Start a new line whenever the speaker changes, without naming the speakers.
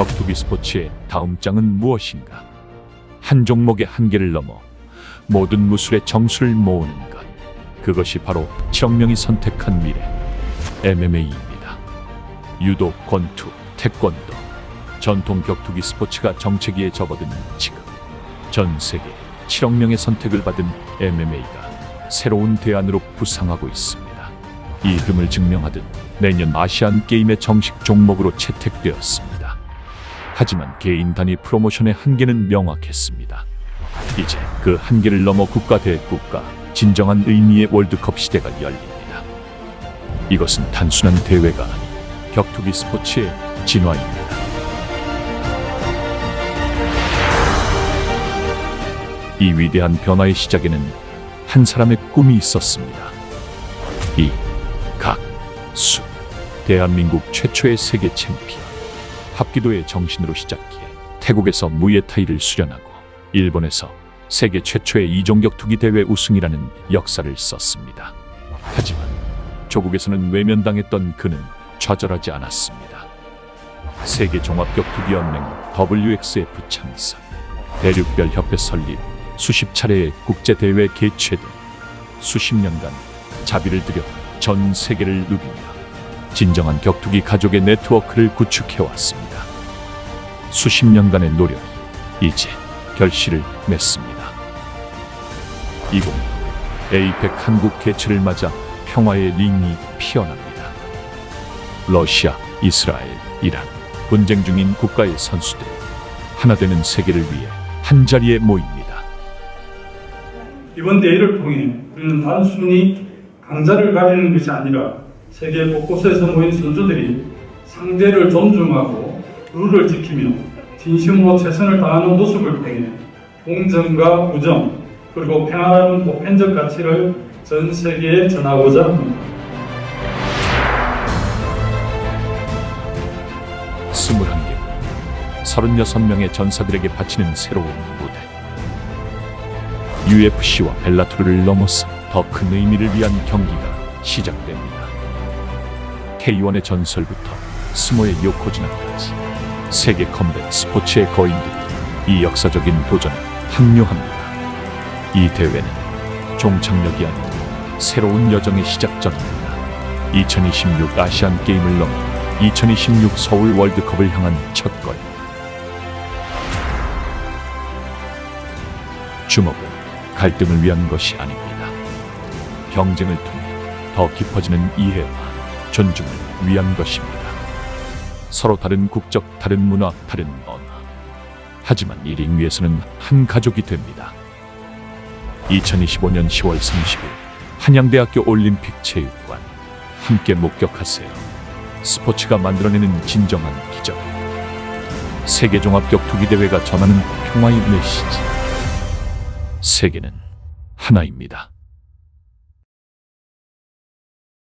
격투기 스포츠의 다음 장은 무엇인가? 한 종목의 한계를 넘어 모든 무술의 정수를 모으는 것. 그것이 바로 7억 명이 선택한 미래 MMA입니다. 유도, 권투, 태권도, 전통 격투기 스포츠가 정체기에 접어든 지금 전 세계 7억 명의 선택을 받은 MMA가 새로운 대안으로 부상하고 있습니다. 이 흠을 증명하듯 내년 아시안 게임의 정식 종목으로 채택되었습니다. 하지만 개인 단위 프로모션의 한계는 명확했습니다. 이제 그 한계를 넘어 국가 대 국가 진정한 의미의 월드컵 시대가 열립니다. 이것은 단순한 대회가 아닌 격투기 스포츠의 진화입니다. 이 위대한 변화의 시작에는 한 사람의 꿈이 있었습니다. 이 각수 대한민국 최초의 세계 챔피언 합기도의 정신으로 시작해 태국에서 무예타이를 수련하고 일본에서 세계 최초의 이종격 투기 대회 우승이라는 역사를 썼습니다. 하지만 조국에서는 외면당했던 그는 좌절하지 않았습니다. 세계 종합격투기 연맹 WXF 창설, 대륙별 협회 설립, 수십 차례의 국제 대회 개최 등 수십 년간 자비를 들여 전 세계를 누비며 진정한 격투기 가족의 네트워크를 구축해 왔습니다. 수십 년간의 노력이 이제 결실을 맺습니다. 20 에이펙 한국 개최를 맞아 평화의 링이 피어납니다. 러시아, 이스라엘, 이란 분쟁 중인 국가의 선수들 하나 되는 세계를 위해 한 자리에 모입니다.
이번 대회를 통해 우리는 단순히 강자를 가리는 것이 아니라 세계 곳곳에서 모인 선수들이 상대를 존중하고 룰을 지키며 진심으로 최선을 다하는 모습을 통해 공정과 우정 그리고 평화라는 보편적 가치를 전 세계에 전하고자 합니다.
21개, 36명의 전사들에게 바치는 새로운 무대. UFC와 벨라토르를 넘어서 더 큰 의미를 위한 경기가 시작됩니다. K1의 전설부터 스모의 요코즈나까지 세계 컴뱃 스포츠의 거인들이 이 역사적인 도전에 합류합니다. 이 대회는 종착역이 아닌 새로운 여정의 시작점입니다. 2026 아시안 게임을 넘어 2026 서울 월드컵을 향한 첫 걸. 주목은 갈등을 위한 것이 아닙니다. 경쟁을 통해 더 깊어지는 이해와 존중을 위한 것입니다. 서로 다른 국적, 다른 문화, 다른 언어. 하지만 이링 위에서는 한 가족이 됩니다. 2025년 10월 30일 한양대학교 올림픽 체육관 함께 목격하세요. 스포츠가 만들어내는 진정한 기적. 세계 종합 격투기 대회가 전하는 평화의 메시지. 세계는 하나입니다.